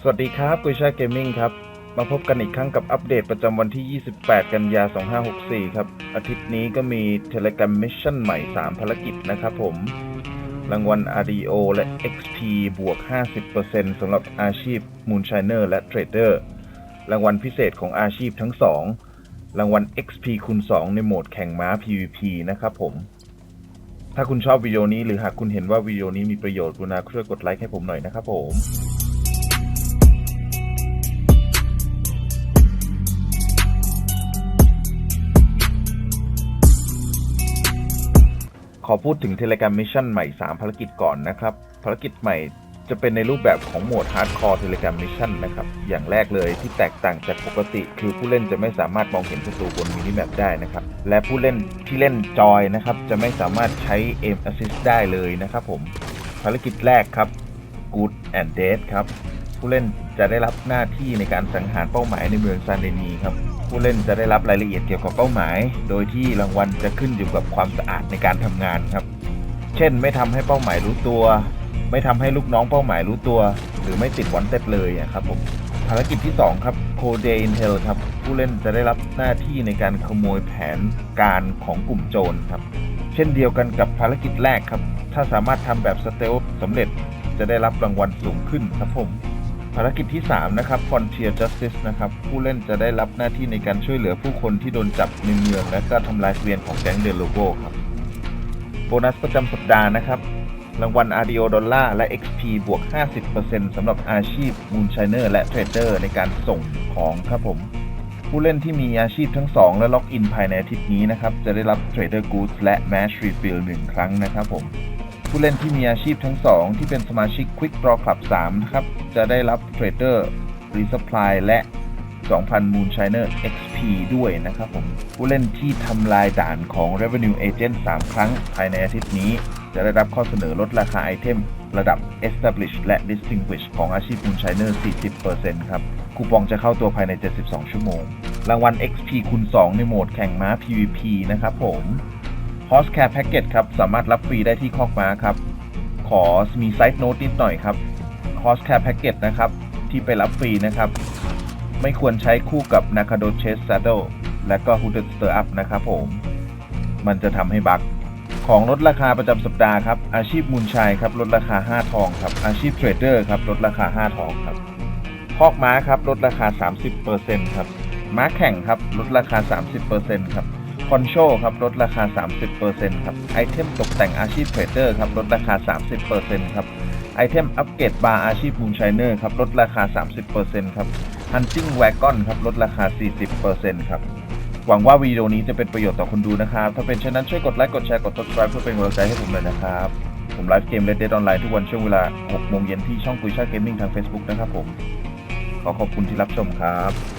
สวัสดีครับกุยชาเกมมิ่งครับ มาพบกันอีกครั้งกับอัปเดตประจำวันที่ 28 กันยา 2564 ครับ อาทิตย์นี้ก็มี Telegram Mission ใหม่ 3 ภารกิจนะครับผม รางวัล RDO และ XP บวก 50%สำหรับอาชีพ Moonshiner และ Trader รางวัลพิเศษของอาชีพทั้ง 2 รางวัล XP คูณ 2 ในโหมดแข่งม้า PVP นะครับผมถ้าคุณชอบวิดีโอนี้หรือหากคุณเห็นว่าวิดีโอนี้มีประโยชน์กรุณาช่วยกดไลค์ให้ผมหน่อยนะครับผม ขอพูดถึง Telegram Mission ใหม่ 3 ภารกิจก่อนนะครับ ภารกิจใหม่จะเป็นในรูปแบบของโหมด Hardcore Telegram Mission นะครับ อย่างแรกเลยที่แตกต่างจากปกติ คือผู้เล่นจะไม่สามารถมองเห็นศัตรูบนมินิแมปได้นะครับ และผู้เล่นที่เล่นจอยนะครับ จะไม่สามารถใช้ Aim Assist ได้เลยนะครับผม ภารกิจแรกครับ Good and Dead ครับ ผู้เล่นจะได้รับหน้าที่ในการสังหารเป้าหมายในเมืองซานเดนีครับ ผู้เล่นจะได้รับรายละเอียดเกี่ยวกับเป้าหมาย โดยที่รางวัลจะขึ้นอยู่กับความสะอาดในการทำงานครับ เช่น ไม่ทำให้เป้าหมายรู้ตัว ไม่ทำให้ลูกน้องเป้าหมายรู้ตัว หรือไม่ติดวันเต็ดเลยครับผมภารกิจที่ 2 ครับ Code Intel ครับ ผู้เล่นจะได้รับหน้าที่ในการขโมยแผนการของกลุ่มโจรครับ เช่นเดียวกันกับภารกิจแรกครับ ถ้าสามารถทำแบบสเตลสำเร็จจะได้รับรางวัลสูงขึ้นครับผม ภารกิจที่ 3 นะครับ Frontier Justice นะครับ ผู้เล่นจะได้รับหน้าที่ในการช่วยเหลือผู้คนที่โดนจับในเมือง และก็ทำลายเกวียนของแก๊งเดลโลโกครับ โบนัสประจำสัปดาห์นะครับ รางวัล RDO ดอลลาร์และ XP บวก 50%สำหรับอาชีพ Moonshiner และ Trader ในการส่งของครับผม ผู้เล่นที่มีอาชีพทั้ง 2 และล็อกอินภายในอาทิตย์นี้นะครับ จะได้รับ Trader Goods และ Match Refill 1 ครั้งนะครับผม ผู้เล่นที่มีอาชีพทั้ง 2 ที่เป็นสมาชิก Quick Draw Club 3 นะครับ จะได้รับ Trader Resupply และ 2,000 Moonshiner XP ด้วยนะครับผม ผู้เล่นที่ทำลายด่านของ Revenue Agent 3 ครั้งภายในอาทิตย์นี้ จะได้รับข้อเสนอลดราคาไอเทม ระดับ Establish และ Distinguish ของอาชีพ Moonshiner 40%ครับ คูปองจะเข้าตัวภายใน 72 ชั่วโมง รางวัล XP คูณ 2 ในโหมดแข่งม้า PVP นะครับผม Horse Care Package ครับ สามารถรับฟรีได้ที่คอกม้าครับ ขอมีไซต์โน้ตนิดหน่อยครับ Horse Care Package นะครับ ที่ไปรับฟรีนะครับ ไม่ควรใช้คู่กับ Nakado Chase Saddle และก็ Hooded Stir Up นะครับผม มันจะทำให้บั๊กของลดราคาประจำสัปดาห์ครับ อาชีพมูลชัยครับลดราคา 5 ทองครับ อาชีพเทรดเดอร์ครับลดราคา 5 ทองครับคอกม้าครับลดราคา 30%ครับ ม้าแข่งครับลดราคา 30%ครับ คอนโชครับลดราคา 30%ครับไอเทมตกแต่งอาชีพเทรดเดอร์ครับลดราคา 30%ครับไอเทมอัปเกรดบาร์อาชีพมูลชัยเนอร์ครับลดราคา 30%ครับ Hunting Wagon ครับลดราคา 40%ครับหวังว่าวิดีโอนี้จะเป็นประโยชน์ต่อคนดูนะครับ ถ้าเป็นเช่นนั้นช่วยกดไลค์กดแชร์กด subscribe เพื่อเป็นกำลังใจให้ผมเลยนะครับ ผมไลฟ์เกม Red Dead Online ทุกวันช่วงเวลา6โมงเย็นที่ช่องกุยชาเกมมิ่งทาง Facebook นะครับผม ขอขอบคุณที่รับชมครับ